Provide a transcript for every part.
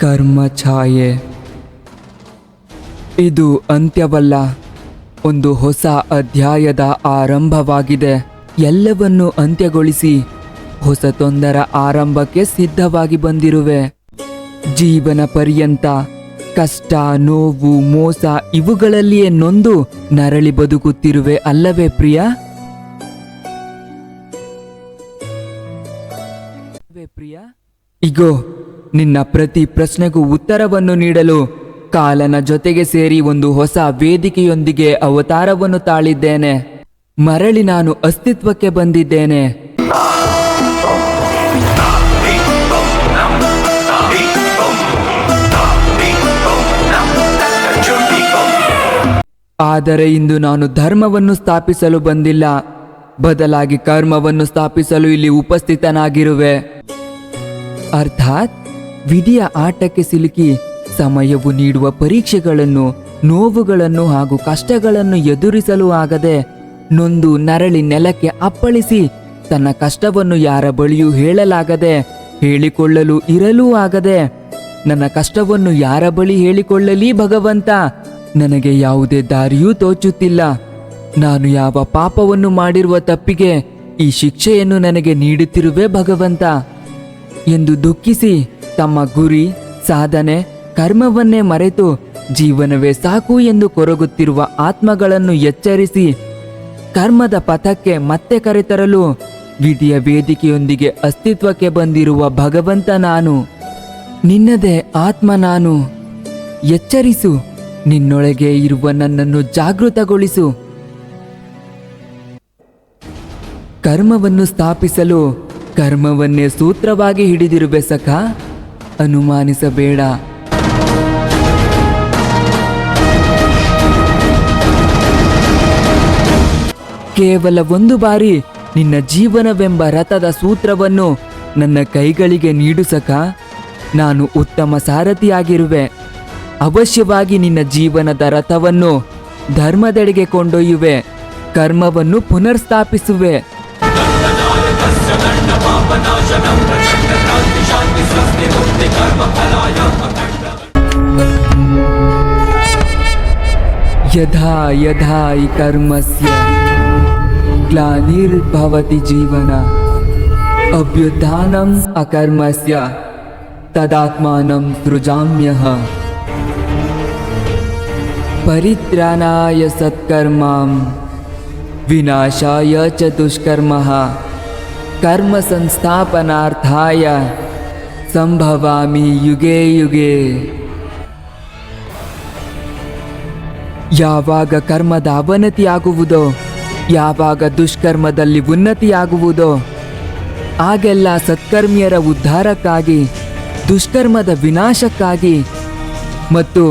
ಕರ್ಮ ಛಾಯೆ. ಇದು ಅಂತ್ಯವಲ್ಲ, ಒಂದು ಹೊಸ ಅಧ್ಯಾಯದ ಆರಂಭವಾಗಿದೆ. ಎಲ್ಲವನ್ನು ಅಂತ್ಯಗೊಳಿಸಿ ಹೊಸತೊಂದರ ಆರಂಭಕ್ಕೆ ಸಿದ್ಧವಾಗಿ ಬಂದಿರುವೆ. ಜೀವನ ಪರ್ಯಂತ, ಕಷ್ಟ, ನೋವು, ಮೋಸ ಇವುಗಳಲ್ಲಿಯೇ ನೊಂದು ನರಳಿ ಬದುಕುತ್ತಿರುವೆ ಅಲ್ಲವೇ ಪ್ರಿಯ? ಪ್ರಿಯ? ಇಗೋ ನಿನ್ನ ಪ್ರತಿ ಪ್ರಶ್ನೆಗೂ ಉತ್ತರವನ್ನು ನೀಡಲು ಕಾಲನ ಜೊತೆಗೆ ಸೇರಿ ಒಂದು ಹೊಸ ವೇದಿಕೆಯೊಂದಿಗೆ ಅವತಾರವನ್ನು ತಾಳಿದ್ದೇನೆ. ಮರಳಿ ನಾನು ಅಸ್ತಿತ್ವಕ್ಕೆ ಬಂದಿದ್ದೇನೆ. ಆದರೆ ಇಂದು ನಾನು ಧರ್ಮವನ್ನು ಸ್ಥಾಪಿಸಲು ಬಂದಿಲ್ಲ. ಬದಲಾಗಿ ಕರ್ಮವನ್ನು ಸ್ಥಾಪಿಸಲು ಇಲ್ಲಿ ಉಪಸ್ಥಿತನಾಗಿರುವೆ. ಅರ್ಥಾತ್ ವಿಧಿಯ ಆಟಕ್ಕೆ ಸಿಲುಕಿ ಸಮಯವು ನೀಡುವ ಪರೀಕ್ಷೆಗಳನ್ನು, ನೋವುಗಳನ್ನು ಹಾಗೂ ಕಷ್ಟಗಳನ್ನು ಎದುರಿಸಲು ಆಗದೆ ನೊಂದು ನರಳಿ ನೆಲಕ್ಕೆ ಅಪ್ಪಳಿಸಿ ತನ್ನ ಕಷ್ಟವನ್ನು ಯಾರ ಬಳಿಯೂ ಹೇಳಲಾಗದೆ ಹೇಳಿಕೊಳ್ಳಲು ಇರಲೂ ಆಗದೆ, ನನ್ನ ಕಷ್ಟವನ್ನು ಯಾರ ಬಳಿ ಹೇಳಿಕೊಳ್ಳಲಿ ಭಗವಂತ? ನನಗೆ ಯಾವುದೇ ದಾರಿಯೂ ತೋಚುತ್ತಿಲ್ಲ. ನಾನು ಯಾವ ಪಾಪವನ್ನು ಮಾಡಿರುವ ತಪ್ಪಿಗೆ ಈ ಶಿಕ್ಷೆಯನ್ನು ನನಗೆ ನೀಡುತ್ತಿರುವೆ ಭಗವಂತ. ಎಂದು ದುಃಖಿಸಿ ತಮ್ಮ ಗುರಿ, ಸಾಧನೆ, ಕರ್ಮವನ್ನೇ ಮರೆತು ಜೀವನವೇ ಸಾಕು ಎಂದು ಕೊರಗುತ್ತಿರುವ ಆತ್ಮಗಳನ್ನು ಎಚ್ಚರಿಸಿ ಕರ್ಮದ ಪಥಕ್ಕೆ ಮತ್ತೆ ಕರೆತರಲು ವಿಧಿಯ ವೇದಿಕೆಯೊಂದಿಗೆ ಅಸ್ತಿತ್ವಕ್ಕೆ ಬಂದಿರುವ ಭಗವಂತ ನಾನು. ನಿನ್ನದೇ ಆತ್ಮ ನಾನು. ಎಚ್ಚರಿಸು, ನಿನ್ನೊಳಗೆ ಇರುವ ನನ್ನನ್ನು ಜಾಗೃತಗೊಳಿಸು. ಕರ್ಮವನ್ನು ಸ್ಥಾಪಿಸಲು ಕರ್ಮವನ್ನೇ ಸೂತ್ರವಾಗಿ ಹಿಡಿದಿರುವೆ ಸಖ. ಅನುಮಾನಿಸಬೇಡ. ಕೇವಲ ಒಂದು ಬಾರಿ ನಿನ್ನ ಜೀವನವೆಂಬ ರಥದ ಸೂತ್ರವನ್ನು ನನ್ನ ಕೈಗಳಿಗೆ ನೀಡು ಸಖ. ನಾನು ಉತ್ತಮ ಸಾರಥಿಯಾಗಿರುವೆ. ಅವಶ್ಯವಾಗಿ ನಿನ್ನ ಜೀವನದ ರಥವನ್ನು ಧರ್ಮದೆಡೆಗೆ ಕೊಂಡೊಯ್ಯುವೆ. ಕರ್ಮವನ್ನು ಪುನರ್ಸ್ಥಾಪಿಸುವೆ. विश्वासने मुक्ति कर्मस्य ग्लानिर्भवति जीवन। अभ्युत्थानम् अकर्मस्य, तदात्मानं सृजाम्यः। परित्राणाय सत्कर्मां विनाशाय च दुष्कर्मः। कर्मसंस्थापनार्थाय ಸಂಭವಾಮಿ ಯುಗೆ ಯುಗೆ. ಯಾವಾಗ ಕರ್ಮದ ಅವನತಿಯಾಗುವುದೋ, ಯಾವಾಗ ದುಷ್ಕರ್ಮದಲ್ಲಿ ಉನ್ನತಿಯಾಗುವುದೋ, ಆಗೆಲ್ಲ ಸತ್ಕರ್ಮಿಯರ ಉದ್ಧಾರಕ್ಕಾಗಿ, ದುಷ್ಕರ್ಮದ ವಿನಾಶಕ್ಕಾಗಿ ಮತ್ತು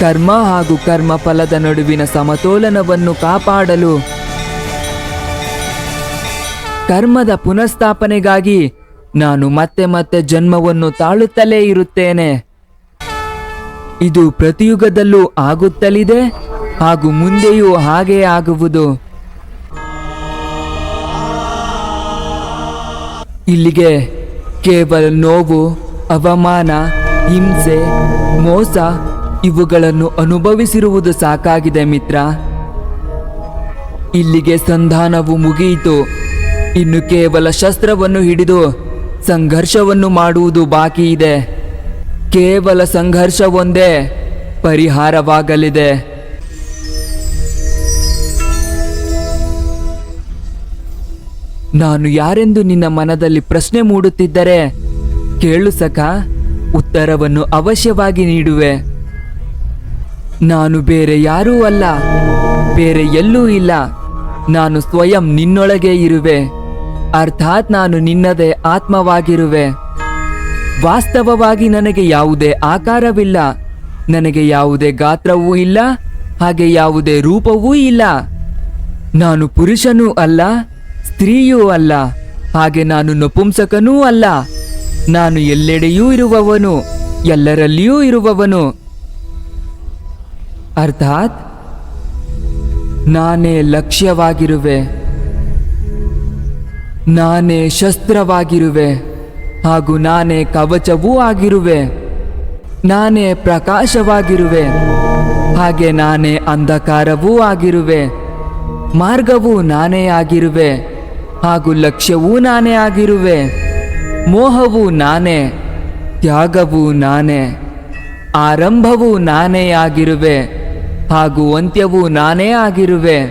ಕರ್ಮ ಹಾಗೂ ಕರ್ಮ ಫಲದ ನಡುವಿನ ಸಮತೋಲನವನ್ನು ಕಾಪಾಡಲು, ಕರ್ಮದ ಪುನಃಸ್ಥಾಪನೆಗಾಗಿ ನಾನು ಮತ್ತೆ ಮತ್ತೆ ಜನ್ಮವನ್ನು ತಾಳುತ್ತಲೇ ಇರುತ್ತೇನೆ. ಇದು ಪ್ರತಿಯುಗದಲ್ಲೂ ಆಗುತ್ತಲಿದೆ ಹಾಗೂ ಮುಂದೆಯೂ ಹಾಗೇ ಆಗುವುದು. ಇಲ್ಲಿಗೆ ಕೇವಲ ನೋವು, ಅವಮಾನ, ಹಿಂಸೆ, ಮೋಸ ಇವುಗಳನ್ನು ಅನುಭವಿಸಿರುವುದು ಸಾಕಾಗಿದೆ ಮಿತ್ರ. ಇಲ್ಲಿಗೆ ಸಂಧಾನವು ಮುಗಿಯಿತು. ಇನ್ನು ಕೇವಲ ಶಸ್ತ್ರವನ್ನು ಹಿಡಿದು ಸಂಘರ್ಷವನ್ನು ಮಾಡುವುದು ಬಾಕಿ ಇದೆ. ಕೇವಲ ಸಂಘರ್ಷವೊಂದೇ ಪರಿಹಾರವಾಗಲಿದೆ. ನಾನು ಯಾರೆಂದು ನಿನ್ನ ಮನದಲ್ಲಿ ಪ್ರಶ್ನೆ ಮೂಡುತ್ತಿದ್ದರೆ ಕೇಳು ಸಖ, ಉತ್ತರವನ್ನು ಅವಶ್ಯವಾಗಿ ನೀಡುವೆ. ನಾನು ಬೇರೆ ಯಾರೂ ಅಲ್ಲ, ಬೇರೆ ಎಲ್ಲೂ ಇಲ್ಲ. ನಾನು ಸ್ವಯಂ ನಿನ್ನೊಳಗೆ ಇರುವೆ. ಅರ್ಥಾತ್ ನಾನು ನಿನ್ನದೇ ಆತ್ಮವಾಗಿರುವೆ. ವಾಸ್ತವವಾಗಿ ನನಗೆ ಯಾವುದೇ ಆಕಾರವಿಲ್ಲ. ನನಗೆ ಯಾವುದೇ ಗಾತ್ರವೂ ಇಲ್ಲ, ಹಾಗೆ ಯಾವುದೇ ರೂಪವೂ ಇಲ್ಲ. ನಾನು ಪುರುಷನೂ ಅಲ್ಲ, ಸ್ತ್ರೀಯೂ ಅಲ್ಲ, ಹಾಗೆ ನಾನು ನಪುಂಸಕನೂ ಅಲ್ಲ. ನಾನು ಎಲ್ಲೆಡೆಯೂ ಇರುವವನು, ಎಲ್ಲರಲ್ಲಿಯೂ ಇರುವವನು. ಅರ್ಥಾತ್ ನಾನೇ ಲಕ್ಷ್ಯವಾಗಿರುವೆ. ನಾನೇ ಶಸ್ತ್ರವಾಗಿರುವೆ ಹಾಗೂ ನಾನೇ ಕವಚವೂ ಆಗಿರುವೆ. ನಾನೇ ಪ್ರಕಾಶವಾಗಿರುವೆ. ಹಾಗೆ ನಾನೇ ಅಂಧಕಾರವೂ ಆಗಿರುವೆ. ಮಾರ್ಗವೂ ನಾನೇ ಆಗಿರುವೆ. ಹಾಗೂ ಲಕ್ಷ್ಯವೂ ನಾನೇ ಆಗಿರುವೆ. ಮೋಹವು ನಾನೇ, ತ್ಯಾಗವೂ ನಾನೇ, ಆರಂಭವೂ ನಾನೇ ಆಗಿರುವೆ. ಹಾಗೂ ಅಂತ್ಯವೂ ನಾನೇ ಆಗಿರುವೆ.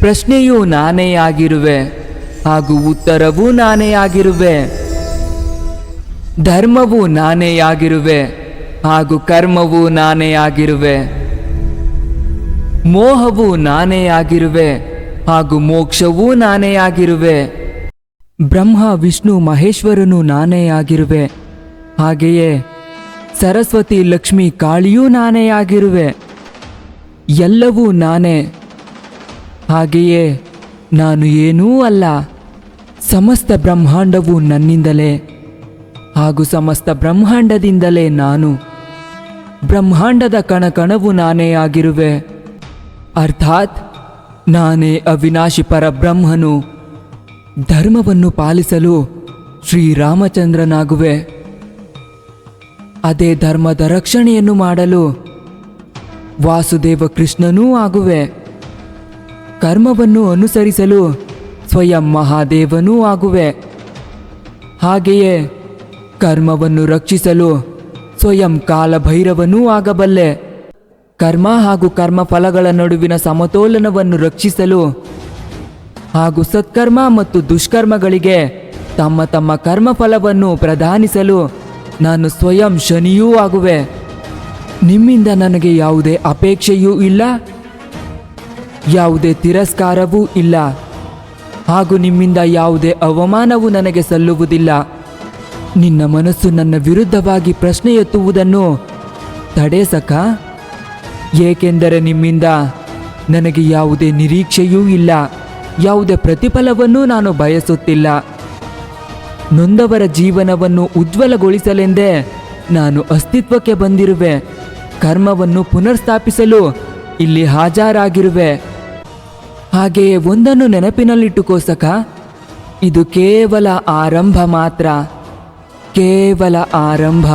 ಪ್ರಶ್ನೆಯೂ ನಾನೇ ಆಗಿರುವೆ. ಹಾಗೂ ಉತ್ತರವೂ ನಾನೇ ಆಗಿರುವೆ. ಧರ್ಮವು ನಾನೇ ಆಗಿರುವೆ ಹಾಗೂ ಕರ್ಮವು ನಾನೇ ಆಗಿರುವೆ. ಮೋಹವು ನಾನೇ ಆಗಿರುವೆ ಹಾಗೂ ಮೋಕ್ಷವೂ ನಾನೇ ಆಗಿರುವೆ. ಬ್ರಹ್ಮ, ವಿಷ್ಣು, ಮಹೇಶ್ವರನು ನಾನೇ ಆಗಿರುವೆ. ಹಾಗೆಯೇ ಸರಸ್ವತಿ, ಲಕ್ಷ್ಮಿ, ಕಾಳಿಯೂ ನಾನೇ ಆಗಿರುವೆ. ಎಲ್ಲವೂ ನಾನೇ. ಹಾಗೆಯೇ ನಾನು ಏನೂ ಅಲ್ಲ. ಸಮಸ್ತ ಬ್ರಹ್ಮಾಂಡವು ನನ್ನಿಂದಲೇ, ಹಾಗೂ ಸಮಸ್ತ ಬ್ರಹ್ಮಾಂಡದಿಂದಲೇ ನಾನು. ಬ್ರಹ್ಮಾಂಡದ ಕಣಕಣವು ನಾನೇ ಆಗಿರುವೆ. ಅರ್ಥಾತ್ ನಾನೇ ಅವಿನಾಶಿ ಪರಬ್ರಹ್ಮನು. ಧರ್ಮವನ್ನು ಪಾಲಿಸಲು ಶ್ರೀರಾಮಚಂದ್ರನಾಗುವೆ ಅದೇ ಧರ್ಮದ ರಕ್ಷಣೆಯನ್ನು ಮಾಡಲು ವಾಸುದೇವ ಕೃಷ್ಣನೂ ಆಗುವೆ. ಕರ್ಮವನ್ನು ಅನುಸರಿಸಲು ಸ್ವಯಂ ಮಹಾದೇವನೂ ಆಗುವೆ. ಹಾಗೆಯೇ ಕರ್ಮವನ್ನು ರಕ್ಷಿಸಲು ಸ್ವಯಂ ಕಾಲಭೈರವನೂ ಆಗಬಲ್ಲೆ. ಕರ್ಮ ಹಾಗೂ ಕರ್ಮ ಫಲಗಳ ನಡುವಿನ ಸಮತೋಲನವನ್ನು ರಕ್ಷಿಸಲು ಹಾಗೂ ಸತ್ಕರ್ಮ ಮತ್ತು ದುಷ್ಕರ್ಮಗಳಿಗೆ ತಮ್ಮ ತಮ್ಮ ಕರ್ಮಫಲವನ್ನು ಪ್ರದಾನಿಸಲು ನಾನು ಸ್ವಯಂ ಶನಿಯೂ ಆಗುವೆ. ನಿಮ್ಮಿಂದ ನನಗೆ ಯಾವುದೇ ಅಪೇಕ್ಷೆಯೂ ಇಲ್ಲ. ಯಾವುದೇ ತಿರಸ್ಕಾರವೂ ಇಲ್ಲ. ಹಾಗೂ ನಿಮ್ಮಿಂದ ಯಾವುದೇ ಅವಮಾನವೂ ನನಗೆ ಸಲ್ಲುವುದಿಲ್ಲ. ನಿನ್ನ ಮನಸ್ಸು ನನ್ನ ವಿರುದ್ಧವಾಗಿ ಪ್ರಶ್ನೆ ಎತ್ತುವುದನ್ನು ತಡೆಸಕ ಏಕೆಂದರೆ ನಿಮ್ಮಿಂದ ನನಗೆ ಯಾವುದೇ ನಿರೀಕ್ಷೆಯೂ ಇಲ್ಲ. ಯಾವುದೇ ಪ್ರತಿಫಲವನ್ನೂ ನಾನು ಬಯಸುತ್ತಿಲ್ಲ. ನೊಂದವರ ಜೀವನವನ್ನು ಉಜ್ವಲಗೊಳಿಸಲೆಂದೇ ನಾನು ಅಸ್ತಿತ್ವಕ್ಕೆ ಬಂದಿರುವೆ. ಕರ್ಮವನ್ನು ಪುನರ್ಸ್ಥಾಪಿಸಲು ಇಲ್ಲಿ ಹಾಜರಾಗಿರುವೆ. ಹಾಗೆಯೇ ಒಂದನ್ನು ನೆನಪಿನಲ್ಲಿಟ್ಟುಕೋಸಕ ಇದು ಕೇವಲ ಆರಂಭ ಮಾತ್ರ. ಕೇವಲ ಆರಂಭ.